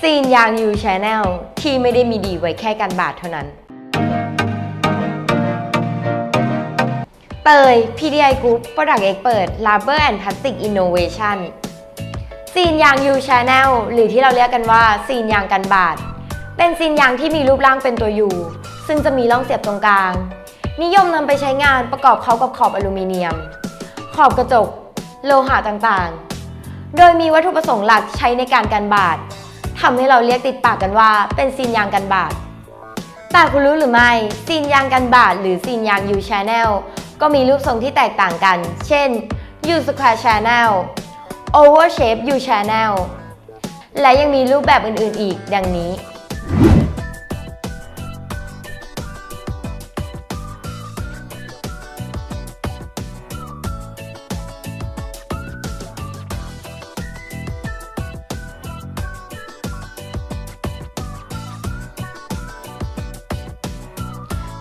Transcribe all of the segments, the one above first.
ซีนยางยูชาแนลที่ไม่ได้มีดีไว้แค่การบาดเท่านั้น เตย PDI Group Product Expert Rubber and Plastic Innovation ซีนยางยูชาแนลหรือที่เราเรียกกันว่าซีนยางกันบาด เป็นซีนยางที่มีรูปร่างเป็นตัวยูซึ่งจะมีร่องเสียบตรงกลาง นิยมนำไปใช้งานประกอบเข้ากับขอบอลูมิเนียม ขอบกระจก โลหะต่างๆ โดยมีวัตถุประสงค์หลักใช้ในการกันบาด ทำให้เราเรียกติดปากกันว่า เป็นซีนยางกันบาดแต่คุณรู้หรือไม่ซีนยางกันบาดหรือซีนยางยูชาแนลก็มีรูปทรงที่แตกต่างกัน เช่น U square channel Oval shape U channel และยังมีรูปแบบอื่นๆอีกดังนี้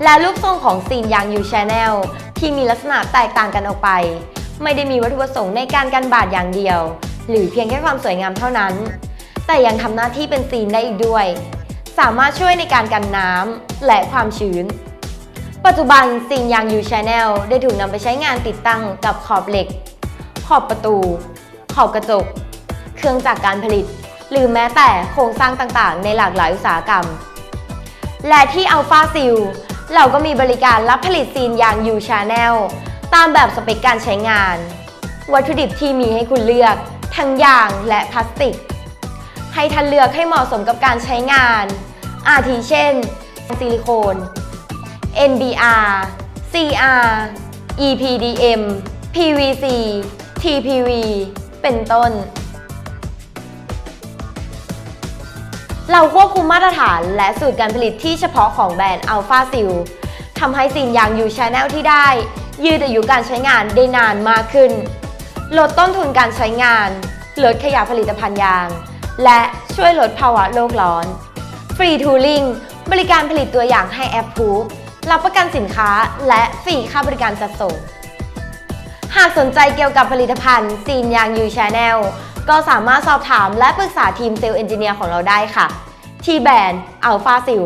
และรูปทรงของซีนยาง U Channel ที่มีลักษณะแตกต่างกันออกไป ไม่ได้มีวัตถุประสงค์ในการกันบาดอย่างเดียว หรือเพียงแค่ความสวยงามเท่านั้น แต่ยังทำหน้าที่เป็นซีนได้อีกด้วย สามารถช่วยในการกันน้ำและความชื้น ปัจจุบันซีนยาง U Channel ได้ถูกนำไปใช้งานติดตั้งกับขอบเหล็ก ขอบประตู ขอบกระจก เครื่องจักรการผลิต หรือแม้แต่โครงสร้างต่างๆ ในหลากหลายอุตสาหกรรม และที่ Alpha Seal เราก็มีบริการรับผลิตซีนยาง U Channel ตามแบบสเปคการใช้งาน วัตถุดิบที่มีให้คุณเลือก ทั้งยางและพลาสติก ให้ท่านเลือกให้เหมาะสมกับการใช้งาน อาทิเช่น ซิลิโคน NBR CR EPDM PVC TPV เป็นต้น เราควบคุมมาตรฐานและสูตรการผลิตที่เฉพาะของแบรนด์ Alpha Seal ทำให้สิ่งยาง U Channel ที่ได้ ยืดอายุการใช้งานได้นานมากขึ้น ลดต้นทุนการใช้งาน ลดขยะผลิตภัณฑ์ยาง และช่วยลดภาวะโลกร้อน ฟรีทูลิงบริการผลิตตัวอย่างให้แอปพูรับประกันสินค้าและฟรีค่าบริการจัดส่ง หากสนใจเกี่ยวกับผลิตภัณฑ์ซีนยาง U Channel ก็สามารถสอบถามและปรึกษาทีมเซลล์เอนจิเนียร์ของเราได้ค่ะ ทีแบนด์ Alpha Seal